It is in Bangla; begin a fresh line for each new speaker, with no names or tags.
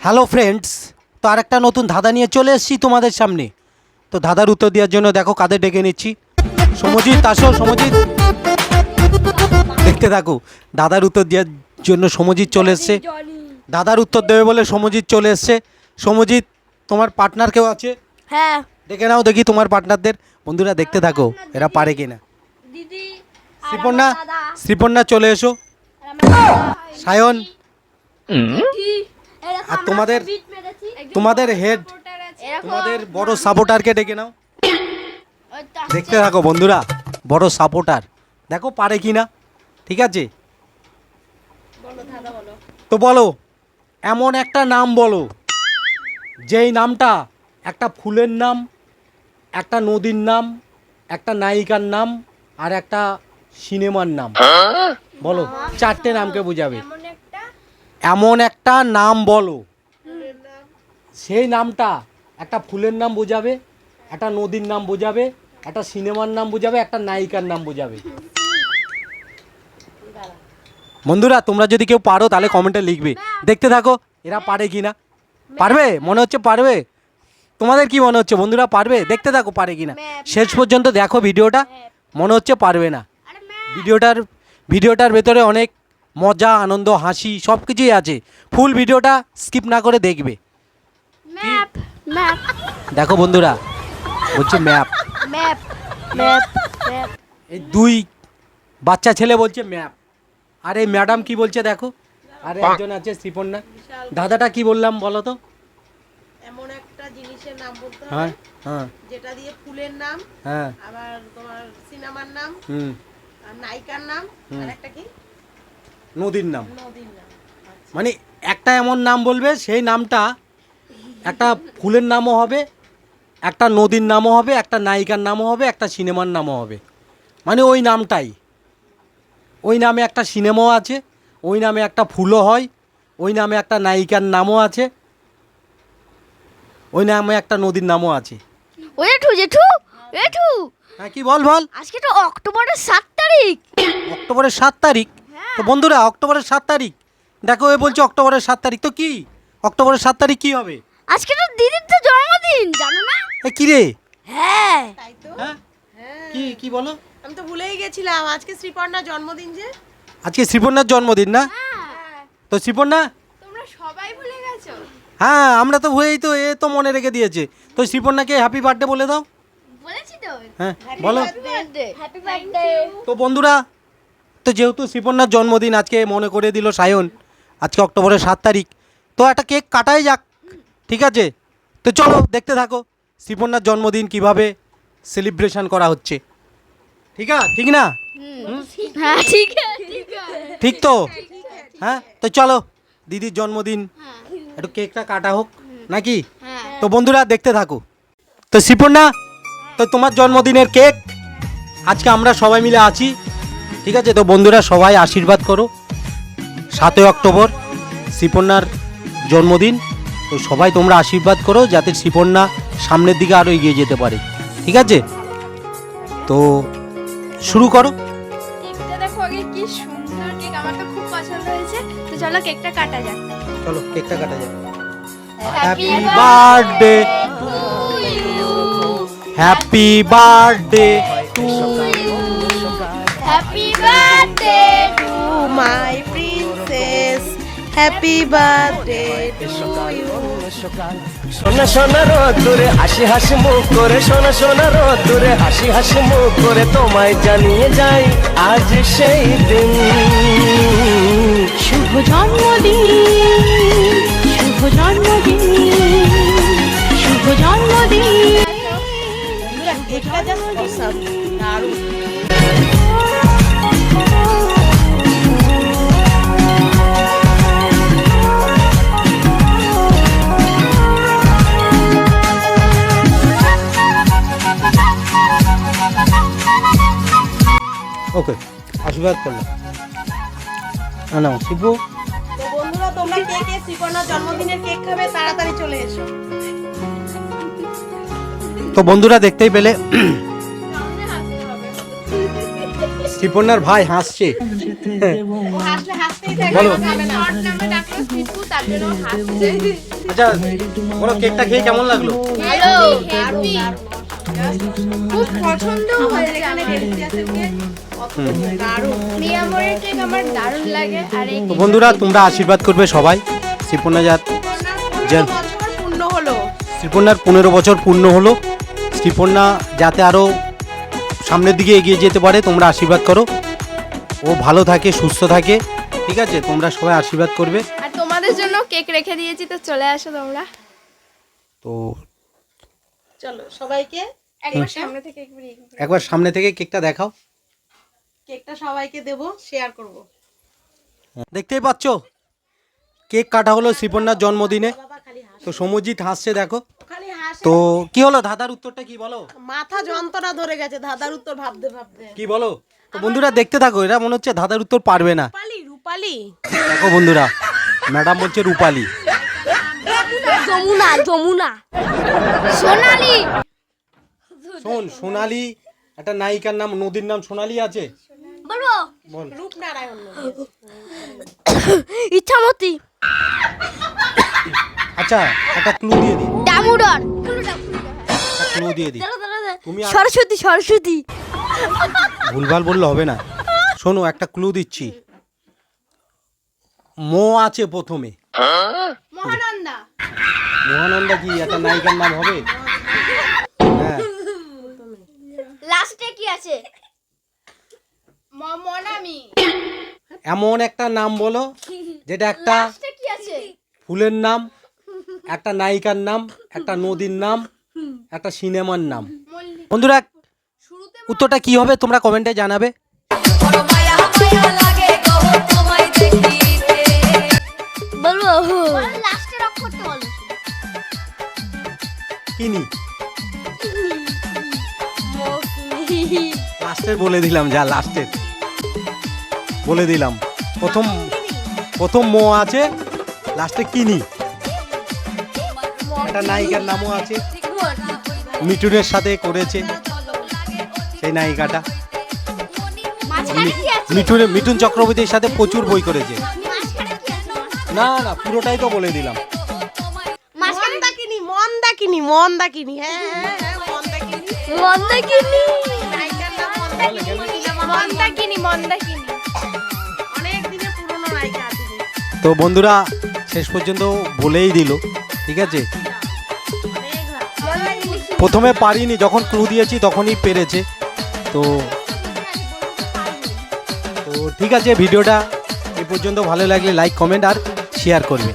হ্যালো ফ্রেন্ডস তো আরেকটা নতুন ধাঁধা নিয়ে চলে এসেছি তোমাদের সামনে। তো ধাঁধার উত্তর দেওয়ার জন্য দেখো কাদের ডেকে নিচ্ছি। সমজিৎ আসো সমজিৎ। দেখতে থাকো দাদার উত্তর দেওয়ার জন্য সমজিৎ চলে এসছে। দাদার উত্তর দেবে বলে সমজিৎ চলে এসছে। সমজিৎ তোমার পার্টনার কেউ আছে?
হ্যাঁ।
দেখে নাও দেখি তোমার পার্টনারদের বন্ধুরা দেখতে থাকো এরা পারে কিনা।
শ্রীপন্না
শ্রীপর্ণা চলে এসো। সায়ন। আর তোমাদের তোমাদের হেড তোমাদের বড় সাপোর্টারকে ডেকে নাও। দেখতে থাকো বন্ধুরা বড় সাপোর্টার দেখো পারে কি না ঠিক আছে? তো বলো এমন একটা নাম বলো যেই নামটা একটা ফুলের নাম একটা নদীর নাম একটা নায়িকার নাম আর একটা সিনেমার নাম। বলো চারটে নামকে বোঝাবে। এমন একটা নাম বলো। সেই নামটা একটা ফুলের নাম বোঝাবে একটা নদীর নাম বোঝাবে একটা সিনেমার নাম বোঝাবে একটা নায়িকার নাম বোঝাবে। বন্ধুরা তোমরা যদি কেউ পারো তাহলে কমেন্টে লিখবে। দেখতে থাকো এরা পারে কি না পারবে? মনে হচ্ছে পারবে? তোমাদের কি মনে হচ্ছে? বন্ধুরা পারবে? দেখতে থাকো পারে কি না শেষ পর্যন্ত দেখো ভিডিওটা। মনে হচ্ছে পারবে না। ভিডিওটার ভিডিওটার ভেতরে অনেক মজা আনন্দ হাসি সব কিছুই আছে। ফুল ভিডিওটা স্কিপ না করে দেখবে।
Map map.
দেখো বন্ধুরা বলছে ম্যাপ।
Map map map.
এই দুই বাচ্চা ছেলে বলছে ম্যাপ। আর এই ম্যাডাম কি বলছে দেখো? আর একজন আছে শ্রীপন্না। দাদাটা কি বললাম বলো তো?
এমন একটা জিনিসের নাম বলতে হবে
হ্যাঁ হ্যাঁ।
যেটা দিয়ে ফুলের নাম
হ্যাঁ।
আবার তোমার সিনেমার নাম
হুম।
আর নায়িকার নাম আর একটা কি?
নদীর নাম। মানে একটা এমন নাম বলবে সেই নামটা একটা ফুলের নামও হবে একটা নদীর নামও হবে একটা নায়িকার নামও হবে একটা সিনেমার নামও হবে। মানে ওই নামটাই। ওই নামে একটা সিনেমাও আছে ওই নামে একটা ফুলও হয় ওই নামে একটা নায়িকার নামও আছে ওই নামে একটা নদীর নামও আছে।
ও জেঠু জেঠু জেঠু।
হ্যাঁ কি বল বল।
আজকে তো অক্টোবরের সাত তারিখ।
অক্টোবরের সাত তারিখ? তো বন্ধুরা অক্টোবরের সাত তারিখ। দেখো এ বলছে অক্টোবরের সাত তারিখ। তো কি? অক্টোবরের সাত তারিখ কি হবে?
আজকে তো দিদির তো জন্মদিন জানো না?
এ কি রে?
হ্যাঁ।
তাই তো।
হ্যাঁ?
হ্যাঁ
কি কি বলো?
আমি তো ভুলেই গেছিলাম আজকে শ্রীপর্ণার জন্মদিন যে।
আজকে শ্রীপর্ণার জন্মদিন না? তো শ্রীপর্ণা?
তোমরা সবাই ভুলে গেছো?
হ্যাঁ আমরা তো হয়েই তো এ তো মনে রেখে দিয়েছে। তো শ্রীপর্ণাকে হ্যাপি বার্থডে বলে দাও।
বলেছি তো?
হ্যাঁ বলো।
বার্থডে হ্যাপি বার্থডে
তো বন্ধুরা তো যেহেতু শ্রীপর্ণার জন্মদিন আজকে মনে করে দিল সায়ন আজকে অক্টোবরের সাত তারিখ তো একটা কেক কাটাই যাক ঠিক আছে? তো চলো দেখতে থাকো শ্রীপর্ণার জন্মদিন কীভাবে সেলিব্রেশন করা হচ্ছে। ঠিক আছে? ঠিক না?
হ্যাঁ ঠিক
তো? হ্যাঁ? তো চলো দিদির জন্মদিন একটু কেকটা কাটা হোক নাকি? তো বন্ধুরা দেখতে থাকো। তো শ্রীপন্না তো তোমার জন্মদিনের কেক আজকে আমরা সবাই মিলে আছি। ঠিক আছে? তো বন্ধুরা সবাই আশীর্বাদ করো। সাতই অক্টোবর শ্রীপর্ণার জন্মদিন। তো সবাই তোমরা আশীর্বাদ করো যাতে শ্রীপর্ণা সামনের দিকে আরও এগিয়ে যেতে পারে। ঠিক আছে? তো শুরু করো।
চলো কেকটা কাটা যাক।
চলো কেকটা কাটা যাক।
Happy
happy birthday happy birthday to
my princess happy birthday to you
সোনা সোনা রোদ্দুরে হাসি হাসি মুখ করে সোনা সোনা রোদ্দুরে হাসি হাসি মুখ করে তোমায় জানিয়ে যাই আজ সেই দিন।
শুভ জন্মদিন শুভ জন্মদিন শুভ জন্মদিন।
দারুণ।
ওকে আশীর্বাদ করলাম না শিবু।
তো বন্ধুরা তোমরা কে কে জন্মদিনের কেক খাবে তাড়াতাড়ি চলে এসো।
তো বন্ধুরা দেখতেই পেলে শ্রীপর্ণার ভাই হাসছে। বলো। আচ্ছা বলো কেকটা খেয়ে কেমন লাগল?
খুব পছন্দ হয়েছে
তো বন্ধুরা তোমরা আশীর্বাদ করবে সবাই। শ্রীপর্ণা জাত
পনেরো
জান।
বছর পূর্ণ হলো।
শ্রীপর্ণার পনেরো বছর পূর্ণ হলো। শ্রীপর্ণা যাতে আরও সামনের দিকে এগিয়ে যেতে পারে তোমরা আশীর্বাদ করো। ও ভালো থাকে সুস্থ থাকে। ঠিক আছে? তোমরা সবাই আশীর্বাদ করবে।
আর তোমাদের জন্য কেক রেখে দিয়েছি তো চলে আসো তোমরা।
তো
চলো সবাইকে
একবার সামনে থেকে একবার
সামনে থেকে কেকটা দেখাও।
কেকটা সবাইকে দেব শেয়ার করব।
দেখতেই পাচ্ছ কেক কাটা হলো শ্রীপর্ণার জন্মদিনে। তো সমজিৎ হাসছে দেখো। তো কি হলো দাদার উত্তরটা কি বলো?
মাথা যন্ত্রণা ধরে গেছে দাদার উত্তর ভাবতে ভাবতে।
কি বলো? তো বন্ধুরা দেখতে থাকো এরা মনে হচ্ছে দাদার উত্তর পারবে না।
রূপালি রূপালি।
দেখো বন্ধুরা ম্যাডাম বলছে রূপালি।
যমুনা যমুনা। সোনালি।
শোন সোনালি একটা নায়িকার নাম নদীর নাম সোনালি আছে? বল।
রূপনারায়ণ।
ইচ্ছামতি।
আচ্ছা একটা ক্লু দিয়ে দিই।
দামোদর
ক্লু দিয়ে দিই। তুমি
সরস্বতী সরস্বতী।
ভুলভাল বললে হবে না। শোনো একটা ক্লু দিচ্ছি। মো আছে প্রথমে।
মহানন্দা।
মহানন্দা কি একটা নায়িকার নাম হবে? হ্যাঁ।
লাস্টে কি আছে?
এমন একটা নাম বলো যেটা একটা
লাস্টে কি আছে?
ফুলের নাম একটা নায়িকার নাম একটা নদীর নাম একটা সিনেমার নাম। বন্ধুরা উত্তরটা কি হবে তোমরা কমেন্টে জানাবে। কিনি। লাস্টের বলে দিলাম যা লাস্টের। বলে দিলাম। প্রথম প্রথম মো আছে লাস্টে কিনি। একটা নায়িকার নামও আছে। মিঠুনের সাথে করেছে সেই নায়িকাটা। মিঠুন মিঠুন চক্রবর্তীর সাথে প্রচুর বই করেছে। না না পুরোটাই তো বলে দিলাম।
মন্দাকিনি মন্দাকিনি মন্দাকিনি হ্যাঁ হ্যাঁ হ্যাঁ মন্দাকিনি
মন্দাকিনি
মন্দাকিনি
মন্দাকিনি
তো বন্ধুরা, শেষ পর্যন্ত বলেই দিল, ঠিক আছে? প্রথমে পারিনি, যখন ক্লু দিয়েছি তখনই পেরেছে, তো তো ঠিক আছে, ভিডিওটা এ পর্যন্ত ভালো লাগলে লাইক কমেন্ট আর শেয়ার করবে।